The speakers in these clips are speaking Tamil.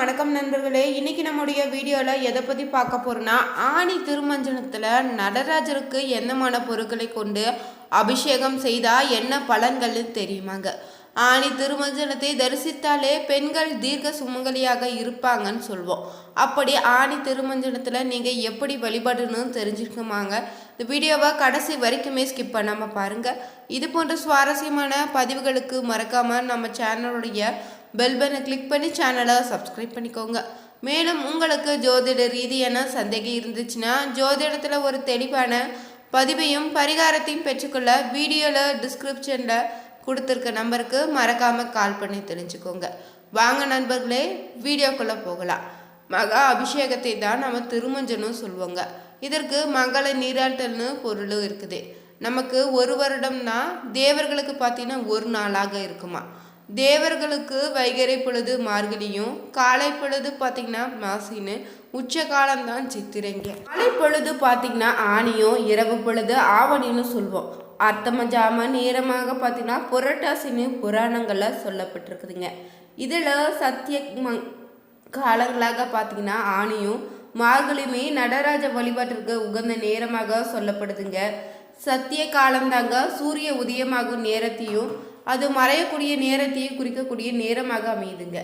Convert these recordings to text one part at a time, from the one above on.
வணக்கம் நண்பர்களே. இன்னைக்கு நம்முடைய வீடியோவில் எதை பற்றி பார்க்க போகிறோன்னா ஆணி திருமஞ்சனத்தில் நடராஜருக்கு என்னமான பொருட்களை கொண்டு அபிஷேகம் செய்தால் என்ன பலன்கள்னு தெரியுமாங்க? ஆணி திருமஞ்சனத்தை தரிசித்தாலே பெண்கள் தீர்க்க சுமங்கலியாக இருப்பாங்கன்னு சொல்வோம். அப்படி ஆணி திருமஞ்சனத்தில் நீங்கள் எப்படி வழிபடணும்னு தெரிஞ்சுக்கமாங்க இந்த வீடியோவை கடைசி வரைக்குமே ஸ்கிப் பண்ணாமல் பாருங்கள் இது போன்ற சுவாரஸ்யமான பதிவுகளுக்கு மறக்காமல் நம்ம சேனலுடைய பெல் பட்டனை கிளிக் பண்ணி சேனலை சப்ஸ்கிரைப் பண்ணிக்கோங்க. மேலும் உங்களுக்கு ஜோதிட ரீதியான சந்தேகம் இருந்துச்சுன்னா ஜோதிடத்தில் ஒரு தெளிவான பதிவையும் பரிகாரத்தையும் பெற்றுக்கொள்ள வீடியோவில் டிஸ்கிரிப்ஷனில் கொடுத்துருக்க நம்பருக்கு மறக்காமல் கால் பண்ணி தெரிஞ்சுக்கோங்க. வாங்க நண்பர்களே வீடியோக்குள்ளே போகலாம். மகா அபிஷேகத்தை தான் நம்ம திருமஞ்சனும் சொல்லுவோங்க. இதற்கு மங்கள நீராட்டல்னு பொருளும் இருக்குது. நமக்கு ஒரு வருடம்னா தேவர்களுக்கு பார்த்தீங்கன்னா ஒரு நாளாக இருக்குமா? தேவர்களுக்கு வைகரை பொழுது மார்கழியும் காலை பொழுது பார்த்தீங்கன்னா மாசின்னு உச்ச காலம்தான் சித்திரைங்க. காலை பொழுது பார்த்தீங்கன்னா ஆணியும் இரவு பொழுது ஆவணின்னு சொல்லுவோம் அர்த்தம ஜாம நேரமாக பார்த்தீங்கன்னா புரட்டாசின்னு புராணங்களில் சொல்லப்பட்டிருக்குதுங்க. இதில் சத்திய காலங்களாக பார்த்தீங்கன்னா ஆணியும் மார்கழியுமே நடராஜ வழிபாட்டிற்கு உகந்த நேரமாக சொல்லப்படுதுங்க. சத்திய காலம்தாங்க சூரிய உதயமாகும் நேரத்தையும் அது மறையக்கூடிய நேரத்தையும் குறிக்கக்கூடிய நேரமாக அமையுதுங்க.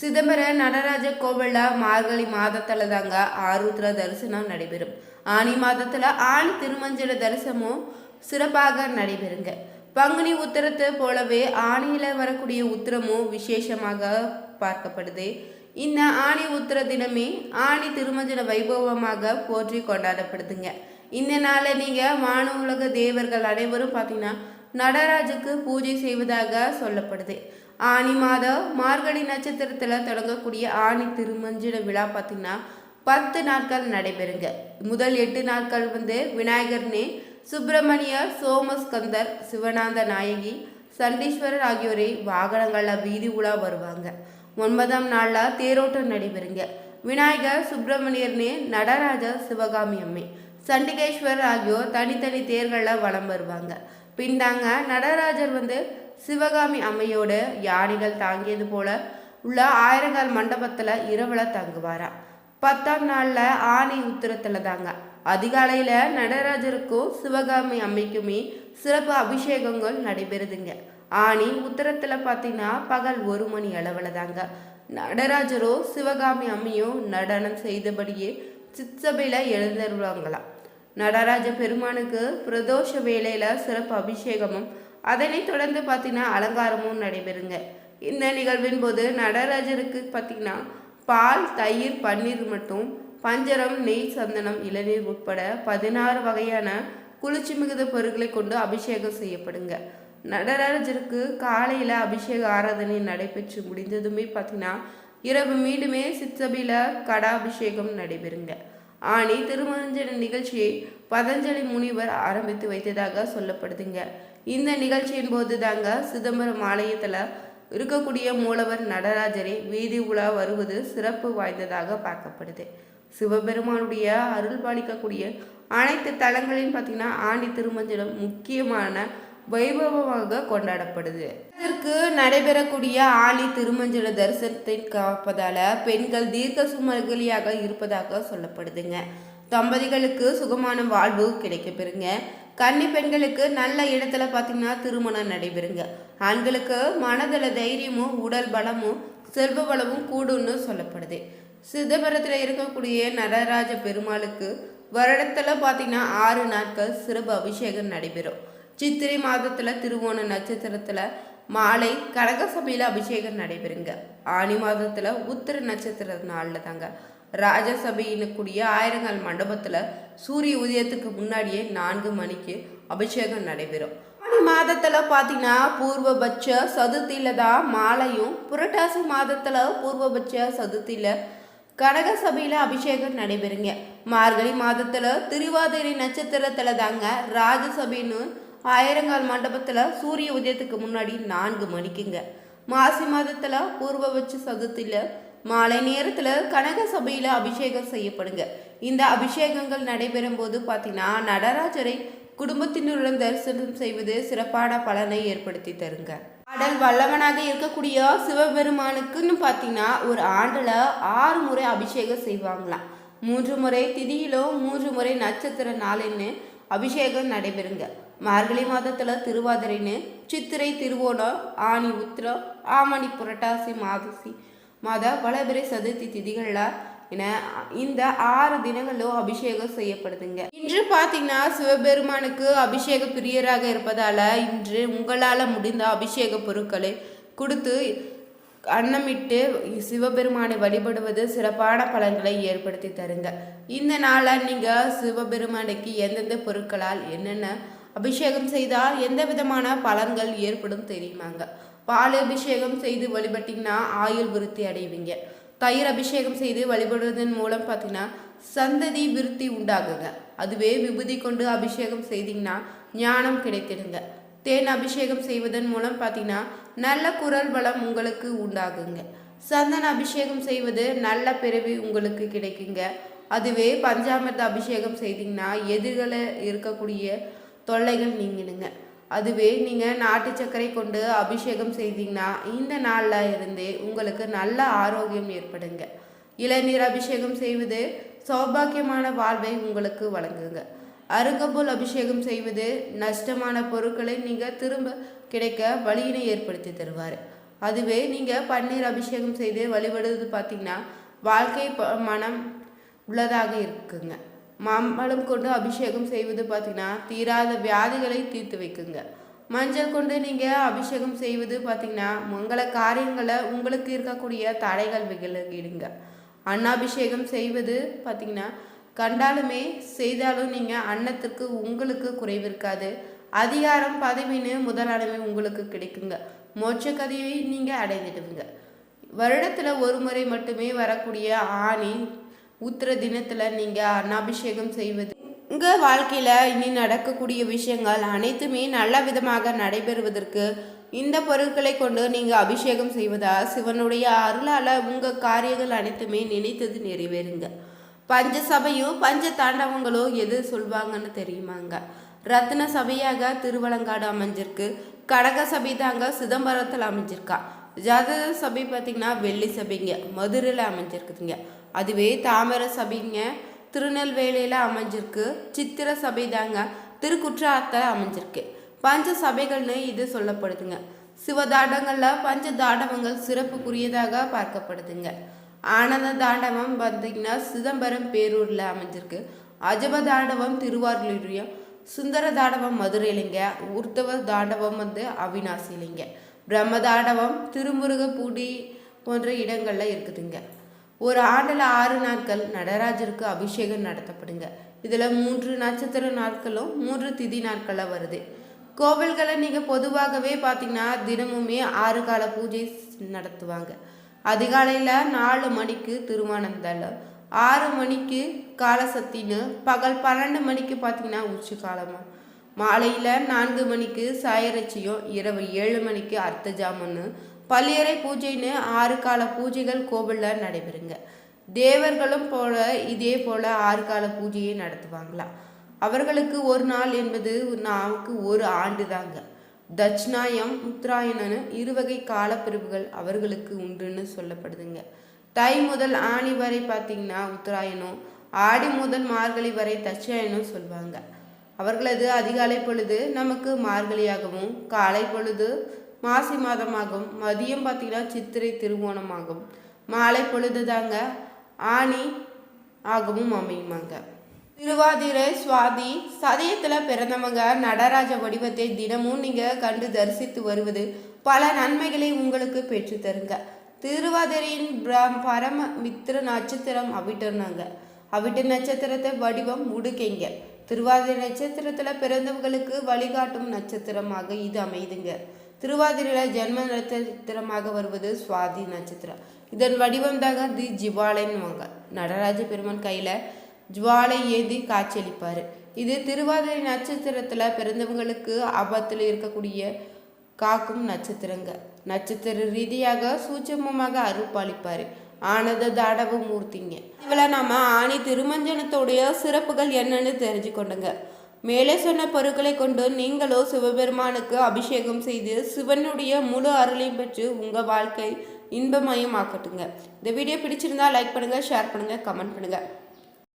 சிதம்பர நடராஜ கோவில்ல மார்கழி மாதத்தில் தாங்க ஆருத்ர தரிசனம் நடைபெறும். ஆனி மாதத்தில் ஆணி திருமஞ்சள தரிசனமும் சிறப்பாக நடைபெறுங்க. பங்குனி உத்திரத்தை போலவே ஆணியில் வரக்கூடிய உத்திரமும் விசேஷமாக பார்க்கப்படுது. இந்த ஆணி உத்திர தினமே ஆணி திருமஞ்சன வைபவமாக போற்றி கொண்டாடப்படுதுங்க. இந்த நாளை நீங்கள் வான உலக தேவர்கள் அனைவரும் பார்த்தீங்கன்னா நடராஜுக்கு பூஜை செய்வதாக சொல்லப்படுது. ஆனி மாதம் மார்கழி நட்சத்திரத்தில் தொடங்கக்கூடிய ஆணி திருமஞ்சிட விழா பார்த்தீங்கன்னா பத்து நாட்கள் நடைபெறுங்க. முதல் எட்டு நாட்கள் வந்து விநாயகர்னே சுப்பிரமணியர் சோமஸ்கந்தர் சிவனாந்த நாயகி சண்டீஸ்வரர் ஆகியோரை வாகனங்களில் வீதி உலா வருவாங்க. ஒன்பதாம் நாளில் தேரோட்டம் நடைபெறுங்க. விநாயகர் சுப்பிரமணியர்னே நடராஜர் சிவகாமி அம்மை சண்டிகேஸ்வரர் ஆகியோர் தனித்தனி தேர்களில் வலம் வருவாங்க. பின்தாங்க நடராஜர் வந்து சிவகாமி அம்மையோடு யானைகள் தாங்கியது போல உள்ள ஆயிரங்கால் மண்டபத்தில் இரவில் தங்குவாராம். பத்தாம் நாளில் ஆணி உத்திரத்தில் தாங்க. அதிகாலையில் நடராஜருக்கும் சிவகாமி அம்மைக்குமே சிறப்பு அபிஷேகங்கள் நடைபெறுதுங்க. ஆணி உத்தரத்தில் பார்த்தீங்கன்னா பகல் ஒரு மணி அளவில் தாங்க. நடராஜரோ சிவகாமி அம்மையும் நடனம் செய்தபடியே சிற்சபையில் எழுந்தருவாங்களாம். நடராஜ பெருமானுக்கு பிரதோஷ வேலையில் சிறப்பு அபிஷேகமும் அதனைத் தொடர்ந்து பார்த்தீங்கன்னா அலங்காரமும் நடைபெறுங்க. இந்த நிகழ்வின் போது நடராஜருக்கு பார்த்தீங்கன்னா பால் தயிர் பன்னீர் மட்டும் பஞ்சரம் நெய் சந்தனம் இளநீர் உட்பட பதினாறு வகையான குளிர்ச்சி மிகுந்த பொருட்களை கொண்டு அபிஷேகம் செய்யப்படுங்க. நடராஜருக்கு காலையில் அபிஷேக ஆராதனை நடைபெற்று முடிந்ததுமே பார்த்தீங்கன்னா இரவு மீண்டுமே சித்தபில கடாபிஷேகம் நடைபெறுங்க. ஆணி திருமஞ்சன நிகழ்ச்சியை பதஞ்சலி முனிவர் ஆரம்பித்து வைத்ததாக சொல்லப்படுதுங்க. இந்த நிகழ்ச்சியின் போது தாங்க சிதம்பரம் ஆலயத்தில் இருக்கக்கூடிய மூலவர் நடராஜரை வீதி உலா வருவது சிறப்பு வாய்ந்ததாக பார்க்கப்படுது. சிவபெருமானுடைய அருள் பாலிக்கக்கூடிய அனைத்து தலங்களையும் பார்த்தீங்கன்னா ஆண்டி திருமஞ்சனம் முக்கியமான வைபவமாக கொண்டாடப்படுது. இதற்கு நடைபெறக்கூடிய ஆலி திருமஞ்சல தரிசனத்தை காப்பதால பெண்கள் தீர்க்க சுமர்களியாக இருப்பதாக சொல்லப்படுதுங்க. தம்பதிகளுக்கு சுகமான வாழ்வு கிடைக்கப்பெறுங்க. கன்னி பெண்களுக்கு நல்ல இடத்துல பார்த்தீங்கன்னா திருமணம் நடைபெறுங்க. ஆண்களுக்கு மனதில் தைரியமும் உடல் பலமும் செல்வ பலமும் கூடும்னு சொல்லப்படுது. சிதம்பரத்தில் இருக்கக்கூடிய நடராஜ பெருமாளுக்கு வருடத்தில் பார்த்தீங்கன்னா ஆறு நாட்கள் சிறப்பு அபிஷேகம் நடைபெறும். சித்திரை மாதத்தில் திருவோண நட்சத்திரத்தில் மாலை கடகசபையில் அபிஷேகம் நடைபெறுங்க. ஆணி மாதத்தில் உத்திர நட்சத்திர நாளில் தாங்க. ராஜசபையினுக்குரிய கூடிய ஆயிரங்கால் மண்டபத்தில் சூரிய உதயத்துக்கு முன்னாடியே நான்கு மணிக்கு அபிஷேகம் நடைபெறும். ஆணி மாதத்தில் பார்த்தீங்கன்னா பூர்வபட்ச சதுர்த்தியில் தான் மாலையும் புரட்டாசி மாதத்தில் பூர்வபட்ச சதுர்த்தியில் கனக சபையில் அபிஷேகம் நடைபெறுங்க. மார்கழி மாதத்தில் திருவாதிரை நட்சத்திரத்தில் தாங்க ராஜசபைன்னு ஆயிரங்கால் மண்டபத்தில் சூரிய உதயத்துக்கு முன்னாடி நான்கு மணிக்குங்க. மாசி மாதத்தில் பூர்வபட்ச சதுர்த்தியில் மாலை நேரத்தில் கனக சபையில் அபிஷேகம் செய்யப்படுங்க. இந்த அபிஷேகங்கள் நடைபெறும் போது பார்த்தீங்கன்னா நடராஜரை குடும்பத்தினருடன் தரிசனம் செய்வது சிறப்பான பலனை ஏற்படுத்தி தருங்க. ஆடல் வல்லவனாக இருக்கக்கூடிய சிவபெருமானுக்குன்னு பார்த்தீங்கன்னா ஒரு ஆண்டில் ஆறு முறை அபிஷேகம் செய்வாங்களாம். மூன்று முறை திதியிலும் மூன்று முறை நட்சத்திர நாளின்னு அபிஷேகம் நடைபெறுங்க. மார்கழி மாதத்தில் திருவாதிரைன்னு சித்திரை திருவோணம் ஆனி உத்திரம் ஆமணி புரட்டாசி மாதசி மாத வளபிறை சதுர்த்தி திதிகளில் என இந்த ஆறு தினங்களும் அபிஷேகம் செய்யப்படுதுங்க. இன்று பார்த்தீங்கன்னா சிவபெருமானுக்கு அபிஷேக பிரியராக இருப்பதால இன்று உங்களால் முடிந்த அபிஷேக பொருட்களை கொடுத்து அன்னமிட்டு சிவபெருமானை வழிபடுவது சிறப்பான பலன்களை ஏற்படுத்தி தருங்க. இந்த நாளில் நீங்கள் சிவபெருமானுக்கு எந்தெந்த பொருட்களால் என்னென்ன அபிஷேகம் செய்தால் எந்த விதமான பலன்கள் ஏற்படும் தெரியுமாங்க? பால் அபிஷேகம் செய்து வழிபட்டிங்கன்னா ஆயுள் விருத்தி அடைவீங்க. தயிர் அபிஷேகம் செய்து வழிபடுவதன் மூலம் பார்த்தீங்கன்னா சந்ததி விருத்தி உண்டாகுங்க. அதுவே விபூதி கொண்டு அபிஷேகம் செய்தீங்கன்னா ஞானம் கிடைத்திடுங்க. தேன் அபிஷேகம் செய்வதன் மூலம் பார்த்தீங்கன்னா நல்ல குரல் பலம் உங்களுக்கு உண்டாகுங்க. சந்தன அபிஷேகம் செய்வது நல்ல பிறவி உங்களுக்கு கிடைக்குங்க. அதுவே பஞ்சாமிர்த அபிஷேகம் செய்தீங்கன்னா எதிர்களை இருக்கக்கூடிய தொல்லைகள் நீங்கிடுங்க. அதுவே நீங்கள் நாட்டு சர்க்கரை கொண்டு அபிஷேகம் செய்தீங்கன்னா இந்த நாளில் இருந்தே உங்களுக்கு நல்ல ஆரோக்கியம் ஏற்படுங்க. இளநீர் அபிஷேகம் செய்வது சௌபாக்கியமான வாழ்வை உங்களுக்கு வழங்குங்க. அருகம்புல் அபிஷேகம் செய்வது நஷ்டமான பொருட்களை நீங்கள் திரும்ப கிடைக்க வழியினை ஏற்படுத்தி தருவார். அதுவே நீங்கள் பன்னீர் அபிஷேகம் செய்து வழிபடுவது பார்த்தீங்கன்னா வாழ்க்கை மனம் உள்ளதாக இருக்குங்க. மாம்பழம் கொண்டு அபிஷேகம் செய்வது பார்த்தீங்கன்னா தீராத வியாதிகளை தீர்த்து வைக்குங்க. மஞ்சள் கொண்டு நீங்கள் அபிஷேகம் செய்வது பார்த்தீங்கன்னா மங்கள காரியங்களை உங்களுக்கு இருக்கக்கூடிய தடைகள் விலகிடுங்க. அன்னாபிஷேகம் செய்வது பார்த்தீங்கன்னா கண்டாலுமே செய்தாலும் நீங்கள் அன்னத்துக்கு உங்களுக்கு குறைவு இருக்காது அதிகாரம் பதவின்னு முதலாளமே உங்களுக்கு கிடைக்குங்க. மோட்ச கதையை நீங்கள் அடைந்துடுவீங்க. வருடத்தில் ஒரு முறை மட்டுமே வரக்கூடிய ஆணி உத்திர தினத்தில் நீங்கள் அன்னாபிஷேகம் செய்வது. உங்கள் வாழ்க்கையில் இனி நடக்கக்கூடிய விஷயங்கள் அனைத்துமே நல்ல விதமாக நடைபெறுவதற்கு இந்த பொருட்களை கொண்டு நீங்கள் அபிஷேகம் செய்வதால் சிவனுடைய அருளால் உங்கள் காரியங்கள் அனைத்துமே நினைத்தது நிறைவேறுங்க. பஞ்ச சபையும் பஞ்ச தாண்டவங்களும் எது சொல்வாங்கன்னு தெரியுமாங்க? ரத்ன சபையாக திருவலங்காடு அமைஞ்சிருக்கு. கடக சபை தாங்க சிதம்பரத்தில் அமைஞ்சிருக்கா. ஜாதக சபை பார்த்திங்கன்னா வெள்ளி சபைங்க மதுரையில் அமைஞ்சிருக்குதுங்க. அதுவே தாமர சபைங்க திருநெல்வேலியில் அமைஞ்சிருக்கு. சித்திர சபை தாங்க திருக்குற்றாலத்தில் அமைஞ்சிருக்கு. பஞ்ச சபைகள்னு இது சொல்லப்படுதுங்க. சிவதாண்டங்களில் பஞ்ச தாண்டவங்கள் சிறப்புக்குரியதாக பார்க்கப்படுதுங்க. ஆனந்த தாண்டவம் பார்த்திங்கன்னா சிதம்பரம் பேரூரில் அமைஞ்சிருக்கு. அஜப தாண்டவம் திருவாரூர்லையும் சுந்தர தாண்டவம் மதுரையிலிங்க உர்த்தவ தாண்டவம் வந்து அவினாசிலிங்க. பிரம்ம தாண்டவம் திருமுருகப்பூடி போன்ற இடங்களில் இருக்குதுங்க. ஒரு ஆண்டில் ஆறு நாட்கள் நடராஜருக்கு அபிஷேகம் நடத்தப்படுங்க. இதில் மூன்று நட்சத்திர நாட்களும் மூன்று திதி நாட்களில் வருது. கோவில்களை நீங்கள் பொதுவாகவே பார்த்தீங்கன்னா தினமுமே ஆறு கால பூஜை நடத்துவாங்க. அதிகாலையில் நாலு மணிக்கு திருமணந்தல ஆறு மணிக்கு காலசத்தின்னு பகல் பன்னெண்டு மணிக்கு பார்த்தீங்கன்னா உச்சி காலமாக மாலையில் நான்கு மணிக்கு சாயரட்சியும் இரவு ஏழு மணிக்கு அர்த்த ஜாமன்னு பள்ளியறை பூஜைன்னு ஆறு கால பூஜைகள் கோவிலில் நடைபெறுங்க. தேவர்களும் போல இதே போல ஆறு கால பூஜையை நடத்துவாங்களாம் அவர்களுக்கு ஒரு நாள் என்பது நமக்கு ஒரு ஆண்டு தாங்க தட்சிணாயம் உத்தராயணன்னு இருவகை காலப்பிரிவுகள் அவர்களுக்கு உண்டுன்னு சொல்லப்படுதுங்க. தை முதல் ஆணி வரை பார்த்தீங்கன்னா உத்தராயணம் ஆடி முதல் மார்கழி வரை தட்சாயணம் சொல்லுவாங்க அவர்களது அதிகாலை பொழுது நமக்கு மார்கழியாகவும் காலை பொழுது மாசி மாதமாகும் மதியம் பார்த்தீங்கன்னா சித்திரை திருவோணமாகும் மாலை பொழுது தாங்க ஆணி ஆகவும் அமையுமாங்க. திருவாதிரை சுவாதி சதயத்தில் பிறந்தவங்க நடராஜ வடிவத்தை தினமும் நீங்கள் கண்டு தரிசித்து வருவது. பல நன்மைகளை உங்களுக்கு பெற்று தருங்க. திருவாதிரையின் பரம மித்திர நட்சத்திரம் அவிட்டுனாங்க அவிட்டு நட்சத்திரத்தை வடிவம் முடுக்கைங்க திருவாதிரை நட்சத்திரத்தில் பிறந்தவங்களுக்கு வழிகாட்டும் நட்சத்திரமாக இது அமைதுங்க. திருவாதிரையில் ஜென்ம நட்சத்திரமாக வருவது சுவாதி நட்சத்திரம். இதன் வடிவம் தாங்க தி ஜிவாலைன்னுவாங்க. நடராஜ பெருமான் கையில் ஜுவாலை ஏந்தி காட்சியளிப்பார். இது திருவாதிரை நட்சத்திரத்தில் பிறந்தவங்களுக்கு ஆபத்தில் இருக்கக்கூடிய காக்கும் நட்சத்திரங்க. நட்சத்திர ரீதியாக சூட்சமமாக அருள்பாலிப்பார். ஆனத தாடவ மூர்த்திங்க. இவளை நாம ஆணி திருமஞ்சனத்தோடைய சிறப்புகள் என்னன்னு தெரிஞ்சுக்கொண்டுங்க. மேலே சொன்ன பொருட்களை கொண்டு நீங்களோ சிவபெருமானுக்கு அபிஷேகம் செய்து சிவனுடைய முழு அருளையும் பெற்று உங்கள் வாழ்க்கை இன்பமயம் ஆக்கட்டுங்க இந்த வீடியோ பிடிச்சிருந்தா லைக் பண்ணுங்கள் ஷேர் பண்ணுங்கள் கமெண்ட் பண்ணுங்கள்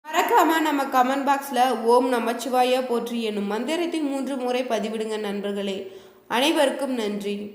மறக்காமல் நம்ம கமெண்ட் பாக்ஸில் ஓம் நமச்சிவாய போற்றி என்னும் மந்திரத்தை மூன்று முறை பதிவிடுங்க நண்பர்களே. அனைவருக்கும் நன்றி.